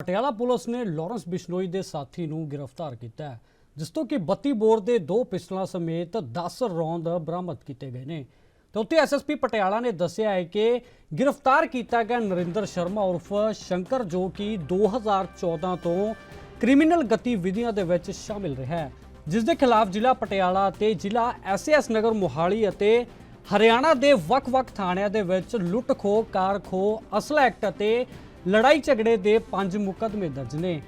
Patiala police ਨੇ Lawrence Bishnoi ਦੇ ਸਾਥੀ ਨੂੰ ਗ੍ਰਿਫਤਾਰ ਕੀਤਾ ਹੈ, ਜਿਸ ਤੋਂ ਕਿ 32 ਬੋਰ ਦੇ ਦੋ ਪਿਸਟਲਾਂ ਸਮੇਤ 10 ਰੌਂਦ ਬਰਾਮਦ ਕੀਤੇ ਗਏ ਨੇ। ਤੇ ਉੱਥੇ ਐਸਐਸਪੀ ਪਟਿਆਲਾ ਨੇ ਦੱਸਿਆ ਹੈ ਕਿ ਗ੍ਰਿਫਤਾਰ ਕੀਤਾ ਗਿਆ ਨਰਿੰਦਰ ਸ਼ਰਮਾ ਉਰਫ ਸ਼ੰਕਰ, ਜੋ ਕਿ 2014 ਤੋਂ ਕ੍ਰਿਮੀਨਲ ਗਤੀਵਿਧੀਆਂ ਦੇ ਵਿੱਚ ਸ਼ਾਮਿਲ ਰਿਹਾ ਹੈ। ਜਿਸ ਦੇ ਖਿਲਾਫ ਜ਼ਿਲ੍ਹਾ ਪਟਿਆਲਾ ਤੇ ਜ਼ਿਲ੍ਹਾ ਐਸਐਸ ਨਗਰ ਮੋਹਾਲੀ ਅਤੇ ਹਰਿਆਣਾ ਦੇ ਵੱਖ-ਵੱਖ ਥਾਣਿਆਂ ਦੇ ਵਿੱਚ ਲੁੱਟ ਖੋਹ ਕਾਰ ਖੋਹ ਅਸਲਾ ਐਕਟ ਅਤੇ ਲੜਾਈ ਝਗੜੇ ਦੇ ਪੰਜ ਮੁਕੱਦਮੇ ਦਰਜ ਨੇ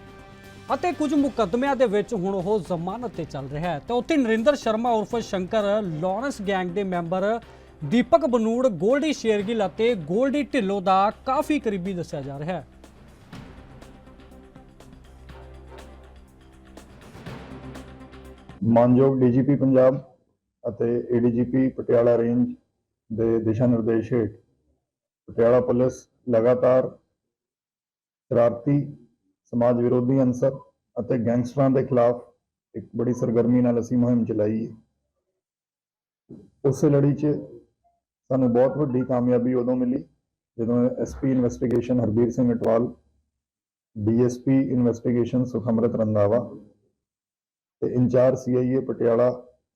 ਅਤੇ ਕੁਝ ਮੁਕੱਦਮਿਆਂ ਦੇ ਵਿੱਚ ਹੁਣ ਉਹ ਜ਼ਮਾਨਤ ਤੇ ਚੱਲ ਰਿਹਾ ਹੈ। ਤਾਂ ਉੱਥੇ ਨਰਿੰਦਰ ਸ਼ਰਮਾ ਉਰਫ ਸ਼ੰਕਰ, ਲਾਰੈਂਸ ਗੈਂਗ ਦੇ ਮੈਂਬਰ ਦੀਪਕ ਬਨੂੜ, ਗੋਲਡੀ ਸ਼ੇਰਗਿਲ ਅਤੇ ਗੋਲਡੀ ਢਿੱਲੋਂ ਦਾ ਕਾਫੀ ਕਰੀਬੀ ਦੱਸਿਆ ਜਾ ਰਿਹਾ ਹੈ। ਮਾਨਯੋਗ ਡੀਜੀਪੀ ਪੰਜਾਬ ਅਤੇ ਏਡੀਜੀਪੀ ਪਟਿਆਲਾ ਰੇਂਜ ਦੇ ਦਿਸ਼ਾ ਨਿਰਦੇਸ਼ ਹੇਠ ਪਟਿਆਲਾ ਪੁਲਿਸ ਲਗਾਤਾਰ ਸ਼ਰਾਰਤੀ ਸਮਾਜ ਵਿਰੋਧੀ ਅੰਸਰ ਅਤੇ ਗੈਂਗਸਟਰਾਂ ਦੇ ਖਿਲਾਫ ਇੱਕ ਬੜੀ ਸਰਗਰਮੀ ਨਾਲ ਅਸੀਂ ਮੁਹਿੰਮ ਚਲਾਈ ਹੈ। ਉਸੇ ਲੜੀ 'ਚ ਸਾਨੂੰ ਬਹੁਤ ਵੱਡੀ ਕਾਮਯਾਬੀ ਉਦੋਂ ਮਿਲੀ ਜਦੋਂ SP investigation Harbir Singh Atwal DSP investigation Sukhmrat Randhawa ਤੇ incharge CIA Patiala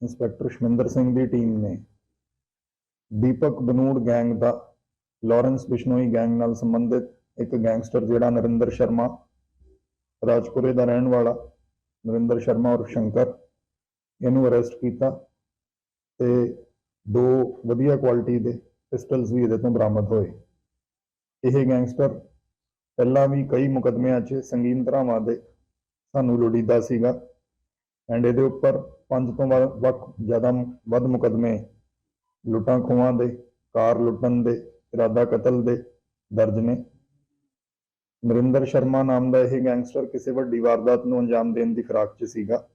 inspector Shaminder Singh ਦੀ ਟੀਮ ਨੇ ਦੀਪਕ ਬਨੂੜ ਗੈਂਗ ਦਾ, ਲਾਰੈਂਸ ਬਿਸ਼ਨੋਈ ਗੈਂਗ ਨਾਲ ਸੰਬੰਧਿਤ ਇੱਕ ਗੈਂਗਸਟਰ ਜਿਹੜਾ ਨਰਿੰਦਰ ਸ਼ਰਮਾ, ਰਾਜਪੁਰੇ ਦਾ ਰਹਿਣ ਵਾਲਾ ਨਰਿੰਦਰ ਸ਼ਰਮਾ ਔਰ ਸ਼ੰਕਰ, ਇਹਨੂੰ ਅਰੈਸਟ ਕੀਤਾ ਤੇ ਦੋ ਵਧੀਆ ਕੁਆਲਿਟੀ ਦੇ ਪਿਸਟਲਸ ਵੀ ਇਹਦੇ ਤੋਂ ਬਰਾਮਦ ਹੋਏ। ਇਹ ਗੈਂਗਸਟਰ ਪਹਿਲਾਂ ਵੀ ਕਈ ਮੁਕਦਮਿਆਂ 'ਚ ਸੰਗੀਨ ਧਰਾਵਾਂ ਦੇ ਸਾਨੂੰ ਲੋੜੀਦਾ ਸੀਗਾ ਐਂਡ ਇਹਦੇ ਉੱਪਰ ਪੰਜ ਤੋਂ ਵੱਖ ਜ਼ਿਆਦਾ ਮ- ਵੱਧ ਮੁਕਦਮੇ ਲੁੱਟਾਂ ਖੋਹਾਂ ਦੇ, ਕਾਰ ਲੁੱਟਣ ਦੇ ਇਰਾਦਾ ਕਤਲ ਦੇ ਦਰਜ ਨੇ। ਨਰਿੰਦਰ ਸ਼ਰਮਾ ਨਾਮ ਦਾ ਇਹ ਗੈਂਗਸਟਰ ਕਿਸੇ ਵੱਡੀ ਵਾਰਦਾਤ ਨੂੰ ਅੰਜਾਮ ਦੇਣ ਦੀ ਫਿਰਾਕ 'ਚ ਸੀਗਾ।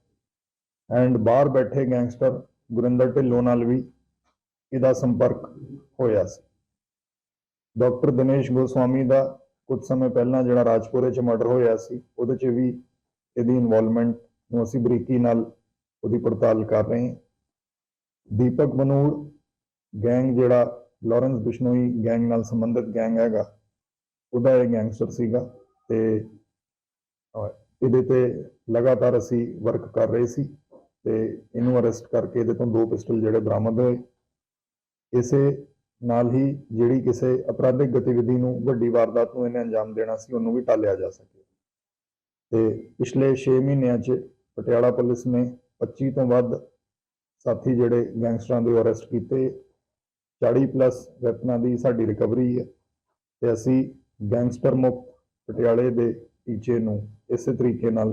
ਐਂਡ ਬਾਹਰ ਬੈਠੇ ਗੈਂਗਸਟਰ ਗੁਰਿੰਦਰ ਢਿੱਲੋਂ ਨਾਲ ਵੀ ਇਹਦਾ ਸੰਪਰਕ ਹੋਇਆ ਸੀ। ਡਾਕਟਰ ਦਿਨੇਸ਼ ਗੋਸਵਾਮੀ ਦਾ ਕੁਝ ਸਮੇਂ ਪਹਿਲਾਂ ਜਿਹੜਾ ਰਾਜਪੁਰੇ 'ਚ ਮਰਡਰ ਹੋਇਆ ਸੀ, ਉਹਦੇ 'ਚ ਵੀ ਇਹਦੀ ਇਨਵੋਲਵਮੈਂਟ ਨੂੰ ਅਸੀਂ ਬਰੀਕੀ ਨਾਲ ਉਹਦੀ ਪੜਤਾਲ ਕਰ ਰਹੇ ਹਾਂ। ਦੀਪਕ ਬਨੂੜ ਗੈਂਗ ਜਿਹੜਾ ਲਾਰੈਂਸ ਬਿਸ਼ਨੋਈ ਗੈਂਗ ਨਾਲ ਸੰਬੰਧਿਤ ਗੈਂਗ ਹੈਗਾ ਉਹਦਾ ਇਹ ਗੈਂਗਸਟਰ ਸੀਗਾ ਤੇ ਇਹਦੇ ਤੇ ਲਗਾਤਾਰ ਅਸੀਂ ਵਰਕ ਕਰ ਰਹੇ ਸੀ ਤੇ ਇਹਨੂੰ ਅਰੈਸਟ ਕਰਕੇ ਇਹਦੇ ਤੋਂ ਦੋ ਪਿਸਟਲ ਜਿਹੜੇ ਬਰਾਮਦ ਹੋਏ। ਇਸੇ ਨਾਲ ਹੀ ਜਿਹੜੀ ਕਿਸੇ ਅਪਰਾਧਿਕ ਗਤੀਵਿਧੀ ਨੂੰ, ਵੱਡੀ ਵਾਰਦਾਤ ਨੂੰ ਇਹਨੇ ਅੰਜਾਮ ਦੇਣਾ ਸੀ, ਉਹਨੂੰ ਵੀ ਟਾਲਿਆ ਜਾ ਸਕੇ ਤੇ ਪਿਛਲੇ 6 ਮਹੀਨਿਆਂ 'ਚ ਪਟਿਆਲਾ ਪੁਲਿਸ ਨੇ 25 ਤੋਂ ਵੱਧ ਸਾਥੀ ਜਿਹੜੇ ਗੈਂਗਸਟਰਾਂ ਦੇ ਅਰੈਸਟ ਕੀਤੇ। 40 ਪਲੱਸ ਵੈਪਨਾਂ ਦੀ ਸਾਡੀ ਰਿਕਵਰੀ ਹੈ ਤੇ ਅਸੀਂ ਗੈਂਗਸਟਰ ਮੁਕਤ ਪਟਿਆਲੇ ਦੇ ਟੀਚੇ ਨੂੰ ਇਸੇ ਤਰੀਕੇ ਨਾਲ